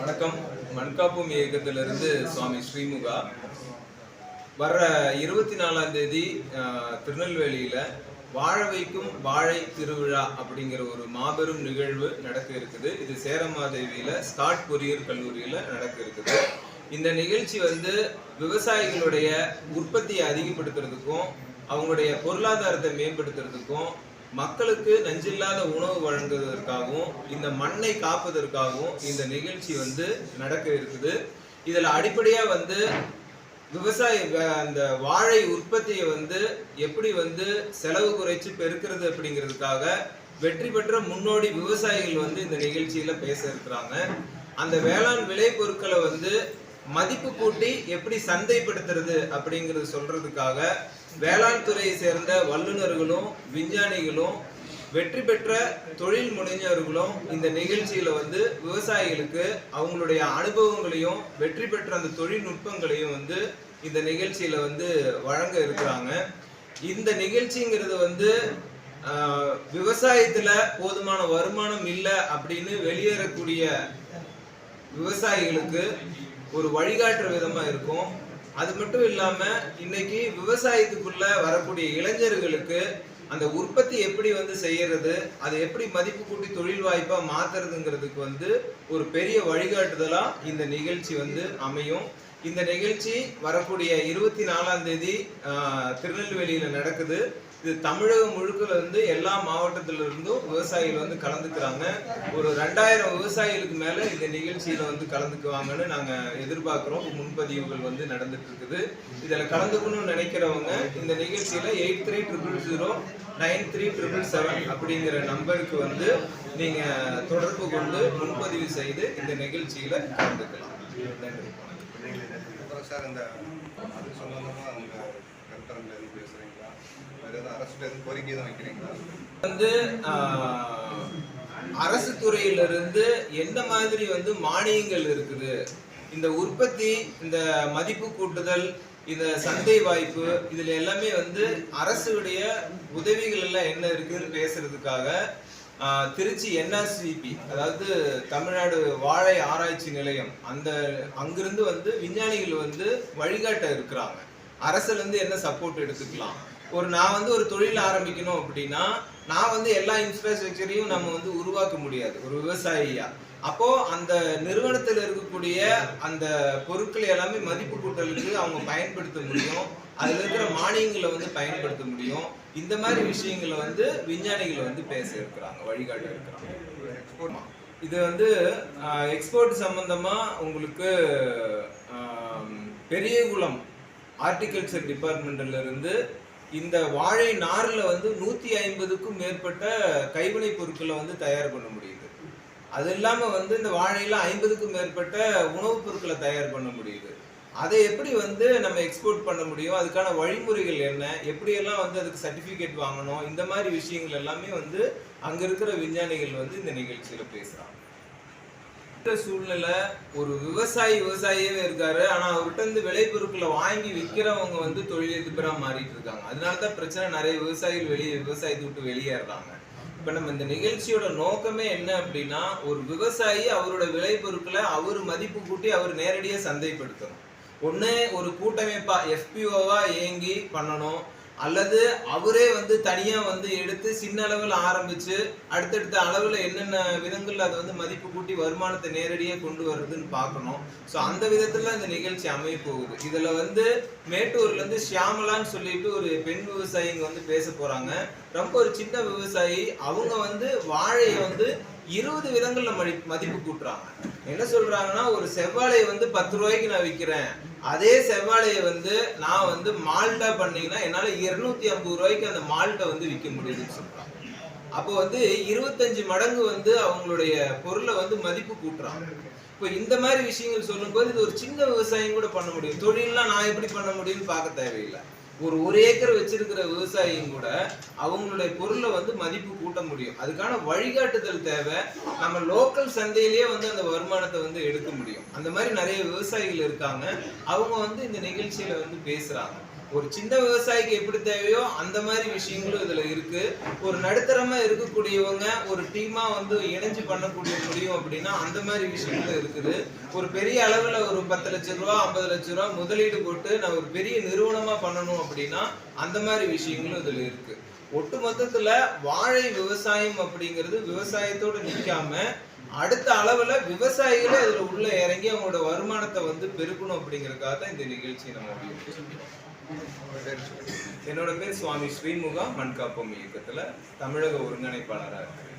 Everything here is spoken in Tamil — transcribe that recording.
வணக்கம். மண்காப்பும் இயக்கத்திலிருந்து சுவாமி ஸ்ரீமுகா. வர்ற இருபத்தி நாலாம் தேதி திருநெல்வேலியில வாழ வைக்கும் வாழை திருவிழா அப்படிங்கிற ஒரு மாபெரும் நிகழ்வு நடக்க இருக்குது. இது சேரமாதேவியில ஸ்காட் பொறியியல் கல்லூரியில நடக்க இருக்குது. இந்த நிகழ்ச்சி வந்து விவசாயிகளுடைய உற்பத்தியை அதிகப்படுத்துறதுக்கும் அவங்களுடைய பொருளாதாரத்தை மேம்படுத்துறதுக்கும் மக்களுக்கு நஞ்சில்லாத உணவு வழங்குவதற்காகவும் இந்த மண்ணை காப்பதற்காகவும் இந்த நிகழ்ச்சி வந்து நடக்க இருக்குது. இதில் அடிப்படையாக வந்து விவசாய அந்த வாழை உற்பத்தியை வந்து எப்படி வந்து செலவு குறைச்சு பெருக்கிறது அப்படிங்கிறதுக்காக வெற்றி பெற்ற முன்னோடி விவசாயிகள் வந்து இந்த நிகழ்ச்சியில் பேச இருக்கிறாங்க. அந்த வேளாண் விளைபொருட்களை வந்து மதிப்பு கூட்டி எப்படி சந்தைப்படுத்துறது அப்படிங்கறது சொல்றதுக்காக வேளாண் துறையை சேர்ந்த வல்லுநர்களும் விஞ்ஞானிகளும் வெற்றி பெற்ற தொழில் முனைஞ்சவர்களும் இந்த நிகழ்ச்சியில வந்து விவசாயிகளுக்கு அவங்களுடைய அனுபவங்களையும் வெற்றி பெற்ற அந்த தொழில்நுட்பங்களையும் வந்து இந்த நிகழ்ச்சியில வந்து வழங்க இருக்கிறாங்க. இந்த நிகழ்ச்சிங்கிறது வந்து விவசாயத்துல போதுமான வருமானம் இல்லை அப்படின்னு வெளியேறக்கூடிய விவசாயிகளுக்கு ஒரு வழிகாட்டுற விதமா இருக்கும். அது மட்டும் இல்லாம இன்னைக்கு விவசாயத்துக்குள்ள வரக்கூடிய இளைஞர்களுக்கு அந்த உற்பத்தி எப்படி வந்து செய்யறது அதை எப்படி மதிப்பு கூட்டி தொழில் வாய்ப்பா மாத்துறதுங்கிறதுக்கு வந்து ஒரு பெரிய வழிகாட்டுதலா இந்த நிகழ்ச்சி வந்து அமையும். இந்த நிகழ்ச்சி வரக்கூடிய இருபத்தி நாலாம் தேதி திருநெல்வேலியில நடக்குது. இது தமிழகம் முழுக்க வந்து எல்லா மாவட்டத்தில இருந்தும் விவசாயிகள் வந்து கலந்துக்கிறாங்க. ஒரு ரெண்டாயிரம் விவசாயிகளுக்கு மேல இந்த நிகழ்ச்சியில வந்து கலந்துக்குவாங்கன்னு நாங்க எதிர்பார்க்கிறோம். முன்பதிவுகள் வந்து நடந்துட்டு இருக்குது இதுல கலந்துக்கணும்னு நினைக்கிறவங்க இந்த நிகழ்ச்சியில eight three triple zero nine three triple seven அப்படிங்கிற நம்பருக்கு வந்து நீங்க தொடர்பு கொண்டு முன்பதிவு செய்து இந்த நிகழ்ச்சியில கலந்துக்கலாம். நன்றி. சார் இந்த அது சம்பந்தமா அவங்க கருத்தரங்கில் எதுவும் பேசுகிறீங்களா வேறு எதுவும் அரசுல எதுவும் கோரிக்கை எதுவும் வைக்கிறீங்களா? வந்து அரசு துறையிலிருந்து எந்த மாதிரி வந்து மானியங்கள் இருக்குது? இந்த உற்பத்தி இந்த மதிப்பு கூட்டுதல் இந்த சந்தை வாய்ப்பு இதுல எல்லாமே வந்து அரசுடைய உதவிகள் எல்லாம் என்ன இருக்குன்னு பேசுறதுக்காக ஆஹ், திருச்சி என்ஆர்சிபி அதாவது தமிழ்நாடு வாழை ஆராய்ச்சி நிலையம் அந்த அங்கிருந்து வந்து விஞ்ஞானிகள் வந்து வழிகாட்ட இருக்கிறாங்க. அரசுலேருந்து என்ன சப்போர்ட் எடுத்துக்கலாம்? ஒரு நான் வந்து ஒரு தொழில் ஆரம்பிக்கணும் அப்படின்னா நான் வந்து எல்லா இன்ஃப்ராஸ்ட்ரக்சரையும் நம்ம வந்து உருவாக்க முடியாது. ஒரு விவசாயியா. அப்போ அந்த நிறுவனத்தில் இருக்கக்கூடிய அந்த பொருட்களை எல்லாமே மதிப்பு கூட்டலுக்கு அவங்க பயன்படுத்த முடியும். அதுல இருக்கிற மானியங்களை வந்து பயன்படுத்த முடியும். இந்த மாதிரி விஷயங்களை வந்து விஞ்ஞானிகளை வந்து பேச இருக்கிறாங்க வழிகாட்ட இருக்கிறாங்க. எக்ஸ்போர்ட் இது வந்து எக்ஸ்போர்ட் சம்பந்தமா உங்களுக்கு பெரிய குளம் ஹார்டிகல்ச்சர் டிபார்ட்மெண்ட்ல இருந்து இந்த வாழை நாரில் வந்து நூற்றி ஐம்பதுக்கும் மேற்பட்ட கைவினைப் பொருட்களை வந்து தயார் பண்ண முடியுது. அது இல்லாமல் வந்து இந்த வாழையில் ஐம்பதுக்கும் மேற்பட்ட உணவுப் பொருட்களை தயார் பண்ண முடியுது. அதை எப்படி வந்து நம்ம எக்ஸ்போர்ட் பண்ண முடியும்? அதுக்கான வழிமுறைகள் என்ன? எப்படியெல்லாம் வந்து அதுக்கு சர்டிஃபிகேட் வாங்கணும்? இந்த மாதிரி விஷயங்கள் எல்லாமே வந்து அங்கே இருக்கிற விஞ்ஞானிகள் வந்து இந்த நிகழ்ச்சியில் பேசுகிறாங்க சூழ்நிலை ஒரு விவசாயி விவசாயியே இருக்காரு. ஆனா அவர்கிட்ட இருந்து விளைபொருட்களை வாங்கி விற்கிறவங்க வந்து தொழிலதிபரா மாறிட்டு இருக்காங்க. அதனால தான் பிரச்சனை நிறைய விவசாயிகள் வெளியே விவசாயத்தை விட்டு வெளியேறாங்க. இப்ப நம்ம இந்த நிகழ்ச்சியோட நோக்கமே என்ன அப்படின்னா ஒரு விவசாயி அவரோட விளைபொருட்களை அவர் மதிப்பு கூட்டி அவர் நேரடியாக சந்தைப்படுத்தணும். ஒன்று ஒரு கூட்டமைப்பா எஃபிஓவா இயங்கி பண்ணணும். அல்லது அவரே வந்து தனியா வந்து எடுத்து சின்ன அளவில் ஆரம்பிச்சு அடுத்தடுத்த அளவில் என்னென்ன விதங்கள்ல அதை வந்து மதிப்பு கூட்டி வருமானத்தை நேரடியா கொண்டு வர்றதுன்னு பார்க்கணும். ஸோ அந்த விதத்துல இந்த நிகழ்ச்சி அமைய போகுது. இதுல வந்து மேட்டூர்ல இருந்து ஷியாமலான்னு சொல்லிட்டு ஒரு பெண் விவசாயிங்க வந்து பேச போறாங்க. ரொம்ப ஒரு சின்ன விவசாயி. அவங்க வந்து வாழையை வந்து இருபது விதங்கள்ல மதி மதிப்பு கூட்டுறாங்க. என்ன சொல்றாங்கன்னா ஒரு செவ்வாழையை வந்து பத்து ரூபாய்க்கு நான் விற்கிறேன் அதே செவ்வாழையை வந்து நான் வந்து மால்ட்டா பண்ணீங்கன்னா என்னால இருநூத்தி ஐம்பது ரூபாய்க்கு அந்த மால்ட்டை வந்து விற்க முடியுதுன்னு சொல்றாங்க. அப்போ வந்து இருபத்தஞ்சு மடங்கு வந்து அவங்களுடைய பொருளை வந்து மதிப்பு கூட்டுறாங்க. இப்போ இந்த மாதிரி விஷயங்கள் சொல்லும்போது இது ஒரு சின்ன விவசாயம் கூட பண்ண முடியும். தொழிலெலாம் நான் எப்படி பண்ண முடியும்னு பார்க்க தேவையில்லை. ஒரு ஒரு ஏக்கர் வச்சிருக்கிற விவசாயியும் கூட அவங்களுடைய பொருளை வந்து மதிப்பு கூட்ட முடியும். அதுக்கான வழிகாட்டுதல் தேவை. நம்ம லோக்கல் சந்தையிலேயே வந்து அந்த வருமானத்தை வந்து எடுக்க முடியும். அந்த மாதிரி நிறைய விவசாயிகள் இருக்காங்க. அவங்க வந்து இந்த நிகழ்ச்சியில வந்து பேசுறாங்க. ஒரு சின்ன விவசாயிக்கு எப்படி தேவையோ அந்த மாதிரி விஷயங்களும் இதுல இருக்கு. ஒரு நடுத்தரமா இருக்கக்கூடியவங்க ஒரு டீமா வந்து இணைஞ்சு பண்ணக்கூடிய முடியும் அப்படின்னா அந்த மாதிரி விஷயங்களும் இருக்குது. ஒரு பெரிய அளவுல ஒரு பத்து லட்சம் ரூபா ஐம்பது லட்சம் ரூபா முதலீடு போட்டு நான் ஒரு பெரிய நிறுவனமா பண்ணணும் அப்படின்னா அந்த மாதிரி விஷயங்களும் இதுல இருக்கு. ஒட்டு மொத்தத்துல வாழை விவசாயம் அப்படிங்கிறது விவசாயத்தோட நிற்காம அடுத்த அளவுல விவசாயிகளே அதுல உள்ள இறங்கி அவங்களோட வருமானத்தை வந்து பெருக்கணும் அப்படிங்கறதுக்காக தான் இந்த நிகழ்ச்சியை நம்ம என்னோட பேர் சுவாமி ஸ்ரீமுகா மண்காப்பம் இயக்கத்துல தமிழக ஒருங்கிணைப்பாளராக இருக்கேன்